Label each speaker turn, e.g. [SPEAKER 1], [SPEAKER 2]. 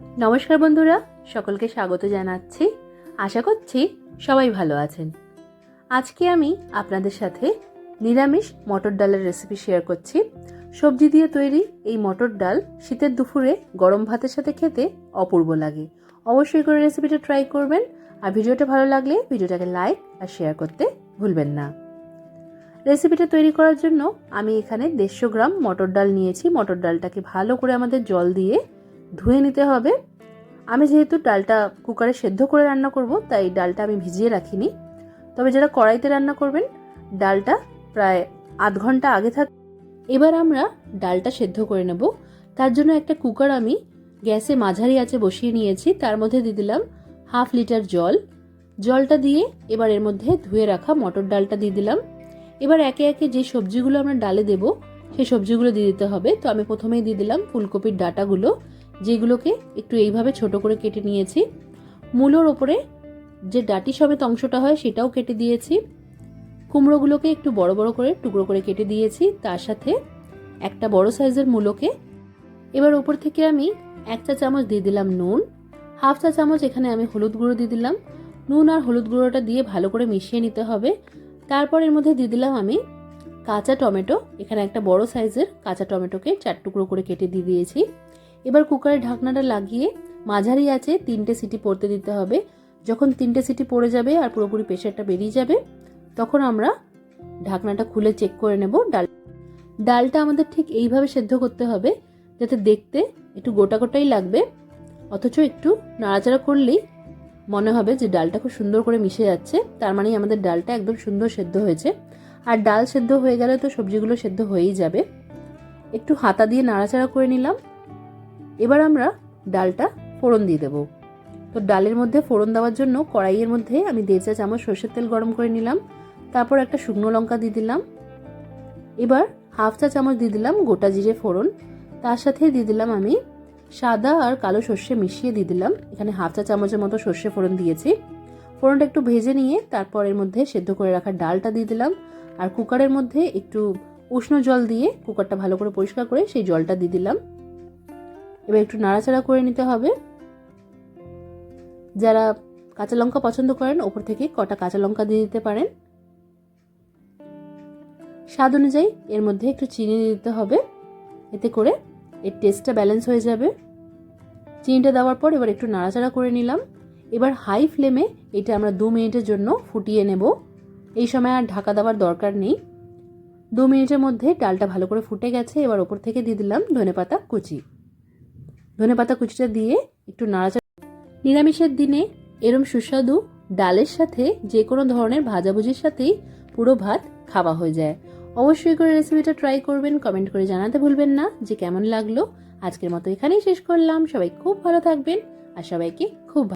[SPEAKER 1] নমস্কার বন্ধুরা, সকলকে স্বাগত জানাচ্ছি। আশা করছি সবাই ভালো আছেন। আজকে আমি আপনাদের সাথে নিরামিষ মটর ডালের রেসিপি শেয়ার করছি। সবজি দিয়ে তৈরি এই মটর ডাল শীতের দুপুরে গরম ভাতের সাথে খেতে অপূর্ব লাগে। অবশ্যই করে রেসিপিটা ট্রাই করবেন। আর ভিডিওটা ভালো লাগলে ভিডিওটাকে লাইক আর শেয়ার করতে ভুলবেন না। রেসিপিটা তৈরি করার জন্য আমি এখানে দেড়শো গ্রাম মটর ডাল নিয়েছি। মটর ডালটাকে ভালো করে আমাদের জল দিয়ে ধুয়ে নিতে হবে। আমি যেহেতু ডালটা কুকারে সেদ্ধ করে রান্না করব, তাই ডালটা আমি ভিজিয়ে রাখিনি। তবে যারা কড়াইতে রান্না করবেন, ডালটা প্রায় আধ ঘণ্টা আগে থাক এবার আমরা ডালটা সেদ্ধ করে নেব। তার জন্য একটা কুকার আমি গ্যাসে মাঝারি আছে বসিয়ে নিয়েছি। তার মধ্যে দিয়ে দিলাম হাফ লিটার জল। জলটা দিয়ে এবার এর মধ্যে ধুয়ে রাখা মটর ডালটা দিয়ে দিলাম। এবার একে একে যে সবজিগুলো আমরা ডালে দেব সেই সবজিগুলো দিয়ে দিতে হবে। তো আমি প্রথমেই দিয়ে দিলাম ফুলকপির ডাটাগুলো। যেগুলোকে একটু এইভাবে ছোট করে কেটে নিয়েছি। মূলোর ওপরে যে ডাটি সমেত অংশটা হয় সেটাও কেটে দিয়েছি। কুমড়োগুলোকে একটু বড় বড় করে টুকরো করে কেটে দিয়েছি। তার সাথে একটা বড় সাইজের মূলোকে। এবার ওপর থেকে আমি এক চা চামচ দিয়ে দিলাম নুন। হাফ চা চামচ এখানে আমি হলুদ গুঁড়ো দিয়ে দিলাম। নুন আর হলুদ গুঁড়োটা দিয়ে ভালো করে মিশিয়ে নিতে হবে। তারপর এর মধ্যে দিয়ে দিলাম আমি কাঁচা টমেটো। এখানে একটা বড় সাইজের কাঁচা টমেটোকে চার টুকরো করে কেটে দিয়ে দিয়েছি। এবার কুকারের ঢাকনাটা লাগিয়ে মাঝারি আছে তিনটে সিটি পড়তে দিতে হবে। যখন তিনটে সিটি পড়ে যাবে আর পুরোপুরি প্রেশারটা বেরিয়ে যাবে, তখন আমরা ঢাকনাটা খুলে চেক করে নেব ডাল। ডালটা আমাদের ঠিক এইভাবে সেদ্ধ করতে হবে যাতে দেখতে একটু গোটা গোটাই লাগবে। অথচ একটু নাড়াচাড়া করলেই মনে হবে যে ডালটা খুব সুন্দর করে মিশে যাচ্ছে। তার মানে আমাদের ডালটা একদম সুন্দর সেদ্ধ হয়েছে। আর ডাল সেদ্ধ হয়ে গেলে তো সবজিগুলো সেদ্ধ হয়েই যাবে। একটু হাতা দিয়ে নাড়াচাড়া করে নিলাম। এবার আমরা ডালটা ফোড়ন দিয়ে দেবো। তো ডালের মধ্যে ফোড়ন দেওয়ার জন্য কড়াইয়ের মধ্যে আমি দেড় চা চামচ সর্ষের তেল গরম করে নিলাম। তারপর একটা শুকনো লঙ্কা দিয়ে দিলাম। এবার হাফ চা চামচ দিয়ে দিলাম গোটা জিরে ফোড়ন। তার সাথে দিয়ে দিলাম আমি সাদা আর কালো সর্ষে মিশিয়ে দিয়ে দিলাম। এখানে হাফ চা চামচের মতো সর্ষে ফোড়ন দিয়েছি। ফোড়নটা একটু ভেজে নিয়ে তারপর এর মধ্যে সেদ্ধ করে রাখা ডালটা দিয়ে দিলাম। আর কুকারের মধ্যে একটু উষ্ণ জল দিয়ে কুকারটা ভালো করে পরিষ্কার করে সেই জলটা দিয়ে দিলাম। এবার একটু নাড়াচাড়া করে নিতে হবে। যারা কাঁচা লঙ্কা পছন্দ করেন, ওপর থেকে কটা কাঁচা লঙ্কা দিয়ে দিতে পারেন। স্বাদ অনুযায়ী এর মধ্যে একটু চিনি দিতে হবে। এতে করে এর টেস্টটা ব্যালেন্স হয়ে যাবে। চিনিটা দেওয়ার পর এবার একটু নাড়াচাড়া করে নিলাম। এবার হাই ফ্লেমে এটা আমরা দু মিনিটের জন্য ফুটিয়ে নেব। এই সময় আর ঢাকা দেওয়ার দরকার নেই। দু মিনিটের মধ্যে ডালটা ভালো করে ফুটে গেছে। এবার ওপর থেকে দিয়ে দিলাম ধনেপাতা কুচি। ধনেপাতা কুচিটা দিয়ে একটু নাড়াচাড়া নিরামিষের দিনে এরম সুস্বাদু ডালের সাথে যে কোনো ধরনের ভাজাভুজির সাথেই পুরো ভাত খাওয়া হয়ে যায়। অবশ্যই করে রেসিপিটা ট্রাই করবেন, কমেন্ট করে জানাতে ভুলবেন না। যে কেমন লাগল, আজকের মতো এখানেই শেষ করলাম। সবাই খুব ভালো থাকবেন আর সবাইকে খুব